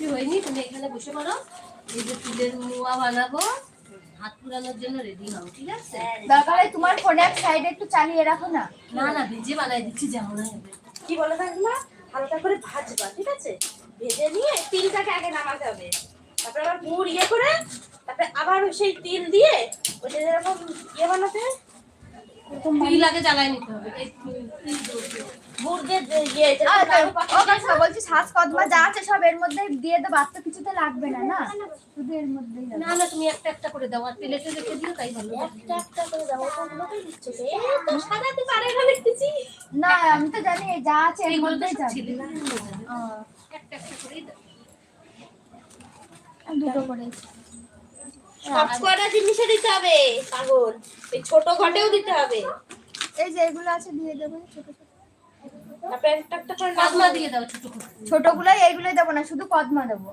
কিছু হয়নি তুমি এখানে বসে পড়ো। এই যে তিলের মুয়া বানাবো হাত পুরানোর জন্য রেডি হও ঠিক আছে? দরকার তোমার ফোনে এক সাইডে একটু চালিয়ে রাখো না। না না ভেজে বানাই দিচ্ছি যেমন হবে কি বলে কাকিমা হালকা করে ভাজবা ঠিক আছে? ভেজে নিয়ে তিলটাকে আগে নামাতে হবে। তারপরে আবার গুড় ইয়ে করে তারপরে আবার সেই তিল দিয়ে যে যেরকম ইয়ে বানাতে তিল আগে জ্বালাই নিতে হবে বলছি শ্বাস কদমা যা আছে সব এর মধ্যে দিয়ে দেবো আর তো কিছুতে লাগবে না না? শুধু এর মধ্যেই না না তুমি একটা একটা করে দাও আর প্লেটে রেখে দিও তাই ভালো। একটা একটা করে দেবো ওগুলোকেই দিচ্ছে তো সাজাতে পারে না দেখতেছি। না আমি তো জানি যা আছে এর মধ্যেই যাবে। ছিলে না যাবে। ও, একটা একটা করেই দাও। দুটো করে সব জিনিসে দিতে হবে পাগল। এই ছোট ঘটেও দিতে হবে। এই যে এগুলো আছে দিয়ে দেবো ছোট ছোট। তারপরে একটা একটা করে দিয়ে দাও ছোট ছোটগুলোই এইগুলোই দেবো না শুধু কদমা দেবো।